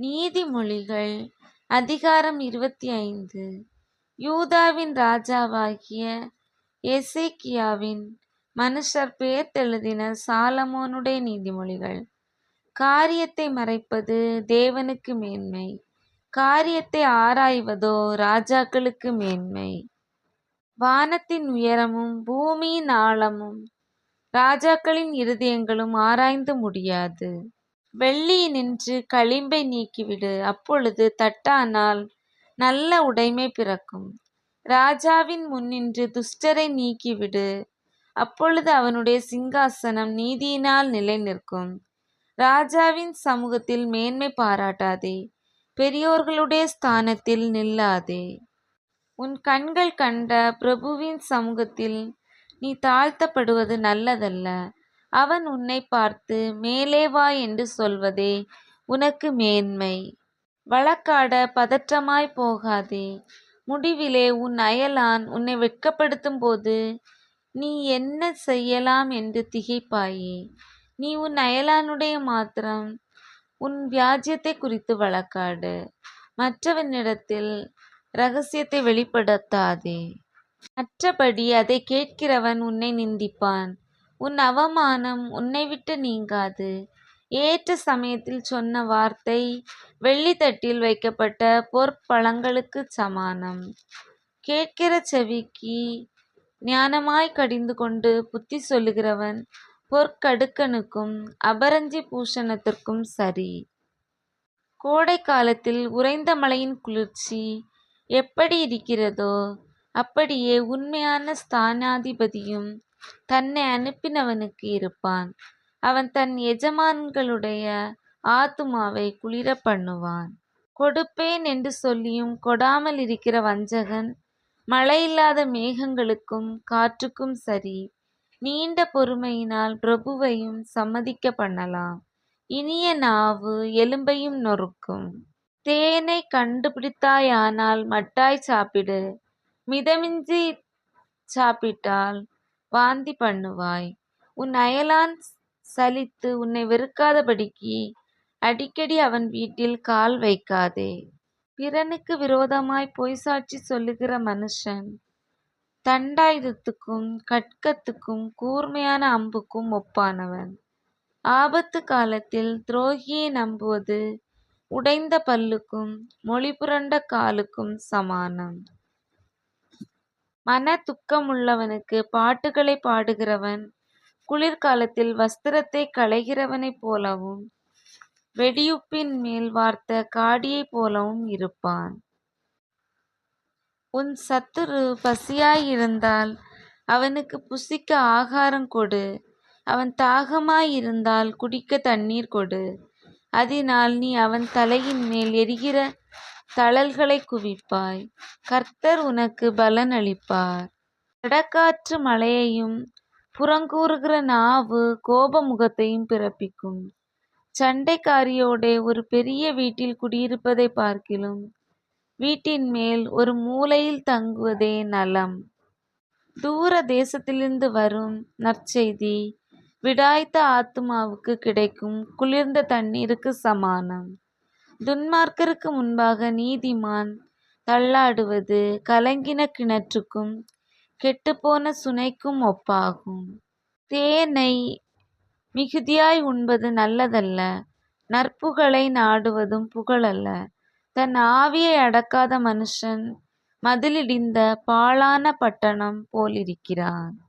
நீதிமொழிகள் அதிகாரம் இருபத்தி ஐந்து யூதாவின் ராஜாவாகிய எசேக்கியாவின் மனுஷர் பேர்த்தெழுதின சாலமோனுடைய நீதிமொழிகள். காரியத்தை மறைப்பது தேவனுக்கு மேன்மை காரியத்தை ஆராய்வதோ ராஜாக்களுக்கு மேன்மை. வானத்தின் உயரமும் பூமியின் ஆழமும் ராஜாக்களின் இருதயங்களும் ஆராய்ந்து முடியாது. வெள்ளியினின்று களிம்பை நீக்கிவிடு அப்பொழுது தட்டானால் நல்ல உடைமை பிறக்கும். ராஜாவின் முன்னின்று துஷ்டரை நீக்கிவிடு அப்பொழுது அவனுடைய சிங்காசனம் நீதியினால் நிலை நிற்கும் ராஜாவின் சமூகத்தில் மேன்மை பாராட்டாதே பெரியோர்களுடைய ஸ்தானத்தில் நில்லாதே. உன் கண்கள் கண்ட பிரபுவின் சமூகத்தில் நீ தாழ்த்தப்படுவது நல்லதல்ல. அவன் உன்னைப் பார்த்து மேலே வா என்று சொல்வதே உனக்கு மேன்மை. வழக்காட பதற்றமாய் போகாதே முடிவிலே உன் அயலான் உன்னை வெட்கப்படுத்தும் போது நீ என்ன செய்யலாம் என்று திகைப்பாயே. நீ உன் அயலானுடைய மாத்திரம் உன் வியாஜ்யத்தைக் குறித்து வழக்காடு மற்றவனிடத்தில் ரகசியத்தை வெளிப்படுத்தாதே. மற்றபடி அதைக் கேட்கிறவன் உன்னை நிந்திப்பான் உன் அவமானம் உன்னை விட்டு நீங்காது. ஏற்ற சமயத்தில் சொன்ன வார்த்தை வெள்ளித்தட்டில் வைக்கப்பட்ட பொற்பழங்களுக்கு சமானம். கேட்கிற செவிக்கு ஞானமாய் கடிந்து கொண்டு புத்தி சொல்லுகிறவன் பொற்கடுக்கனுக்கும் அபரஞ்சி பூஷணத்திற்கும் சரி. கோடை காலத்தில் உறைந்த மலையின் குளிர்ச்சி எப்படி இருக்கிறதோ அப்படியே உண்மையான ஸ்தானாதிபதியும் தன்னை அனுப்பினவனுக்கு இருப்பான். அவன் தன் எஜமான்களுடைய ஆத்துமாவை குளிர பண்ணுவான் கொடுப்பேன் என்று சொல்லியும் கொடாமல் இருக்கிற வஞ்சகன் மழையில்லாத மேகங்களுக்கும் காற்றுக்கும் சரி. நீண்ட பொறுமையினால் பிரபுவையும் சம்மதிக்க பண்ணலாம் இனிய நாவு எலும்பையும் நொறுக்கும். தேனை கண்டுபிடித்தாயானால் மட்டாய் சாப்பிடு மிதமிஞ்சி சாப்பிட்டால் வாந்தி பண்ணுவாய். உன் அயலான் சலித்து உன்னை வெறுக்காதபடிக்கு அடிக்கடி அவன் வீட்டில் கால் வைக்காதே. பிறனுக்கு விரோதமாய் பொய் சாட்சி சொல்லுகிற மனுஷன் தண்டாயுதத்துக்கும் கட்கத்துக்கும் கூர்மையான அம்புக்கும் ஒப்பானவன். ஆபத்து காலத்தில் துரோகியை நம்புவது உடைந்த பல்லுக்கும் மொழிபுரண்ட காலுக்கும் சமானம். மனதுக்கமுள்ளவனுக்குப் பாட்டுகளைப் பாடுகிறவன் குளிர்காலத்தில் வஸ்திரத்தைக் களைகிறவனைப் போலவும் வெடியுப்பின்மேல் வார்த்த காடியைப் போலவும் இருப்பான். உன் சத்துரு பசியாயிருந்தால் அவனுக்குப் புசிக்க ஆகாரம் கொடு. அவன் தாகமாயிருந்தால் குடிக்கத் தண்ணீர் கொடு. அதினால் நீ அவன் தலையின்மேல் எரிகிற தழல்களை குவிப்பாய். கர்த்தர் உனக்கு பலன் அளிப்பார். சடகாற்று மலையையும் புறங்கூறுகிற நாவு கோபமுகத்தையும் பிறப்பிக்கும். சண்டைக்காரியோடே ஒரு பெரிய வீட்டில் குடியிருப்பதைப் பார்க்கிலும் வீட்டின் மேல் ஒரு மூலையில் தங்குவதே நலம். தூர தேசத்திலிருந்து வரும் நற்செய்தி விடாய்த்த ஆத்மாவுக்கு கிடைக்கும் குளிர்ந்த தண்ணீருக்கு சமானம். துன்மார்க்கருக்கு முன்பாக நீதிமான் தள்ளாடுவது கலங்கின கிணற்றுக்கும் கெட்டுப்போன சுனைக்கும் ஒப்பாகும். தேனை மிகுதியாய் உண்பது நல்லதல்ல நற்புகழை நாடுவதும் புகழல்ல. தன் ஆவியை அடக்காத மனுஷன் மதிலிடிந்த பாழான பட்டணம் போலிருக்கிறான்.